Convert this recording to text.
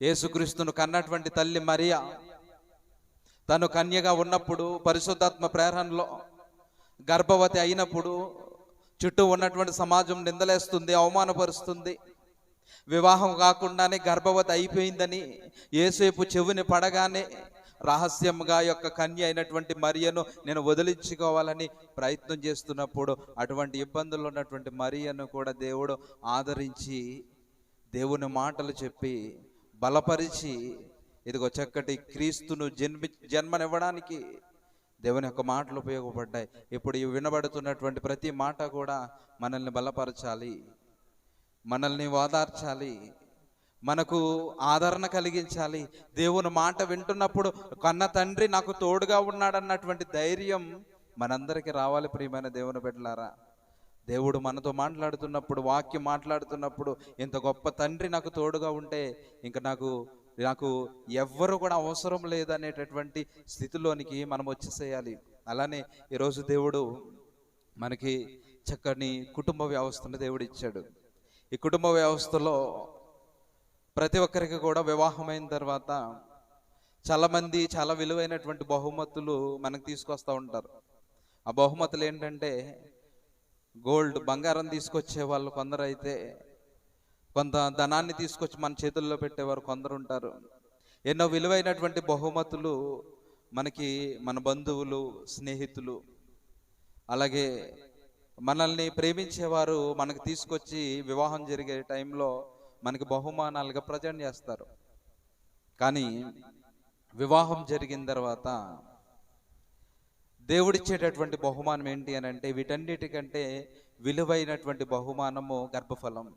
యేసుక్రీస్తును కన్నటువంటి తల్లి మరియా. తను కన్యగా ఉన్నప్పుడు పరిశుద్ధాత్మ ప్రేరణలో గర్భవతి అయినప్పుడు చుట్టూ ఉన్నటువంటి సమాజం నిందలేస్తుంది అవమానపరుస్తుంది. వివాహం కాకుండానే గర్భవతి అయిపోయిందని ఏసేపు చెవిని పడగానే రహస్యంగా యొక్క కన్య అయినటువంటి మరియను నేను వదిలించుకోవాలని ప్రయత్నం చేస్తున్నప్పుడు అటువంటి ఇబ్బందులు ఉన్నటువంటి మరియను కూడా దేవుడు ఆదరించి దేవుని మాటలు చెప్పి బలపరిచి ఇదిగో చక్కటి క్రీస్తును జన్మి జన్మనివ్వడానికి దేవుని యొక్క మాటలు ఉపయోగపడ్డాయి. ఇప్పుడు ఇవి వినబడుతున్నటువంటి ప్రతి మాట కూడా మనల్ని బలపరచాలి మనల్ని ఓదార్చాలి మనకు ఆదరణ కలిగించాలి. దేవుని మాట వింటున్నప్పుడు కన్న తండ్రి నాకు తోడుగా ఉన్నాడన్నటువంటి ధైర్యం మనందరికీ రావాలి ప్రియమైన దేవుని బిడ్డలారా. దేవుడు మనతో మాట్లాడుతున్నప్పుడు వాక్యం మాట్లాడుతున్నప్పుడు ఇంత గొప్ప తండ్రి నాకు తోడుగా ఉంటే ఇంకా నాకు నాకు ఎవ్వరు కూడా అవసరం లేదనేటటువంటి స్థితిలోనికి మనం వచ్చేసేయాలి. అలానే ఈరోజు దేవుడు మనకి చక్కని కుటుంబ వ్యవస్థను దేవుడు ఇచ్చాడు ఈ కుటుంబ వ్యవస్థలో ప్రతి ఒక్కరికి కూడా వివాహమైన తర్వాత చాలామంది చాలా విలువైనటువంటి బహుమతులు మనకు తీసుకొస్తూ ఉంటారు. ఆ బహుమతులు ఏంటంటే గోల్డ్ బంగారం తీసుకొచ్చే వాళ్ళు కొందరు అయితే కొంత ధనాన్ని తీసుకొచ్చి మన చేతుల్లో పెట్టేవారు కొందరు ఉంటారు ఎన్నో విలువైనటువంటి బహుమతులు మనకి మన బంధువులు స్నేహితులు అలాగే మనల్ని ప్రేమించేవారు మనకు తీసుకొచ్చి వివాహం జరిగే టైంలో మనకి బహుమానాలుగా ప్రజెంట్ చేస్తారు. కానీ వివాహం జరిగిన తర్వాత దేవుడిచ్చేటటువంటి బహుమానం ఏంటి అని అంటే వీటన్నిటికంటే విలువైనటువంటి బహుమానము గర్భఫలం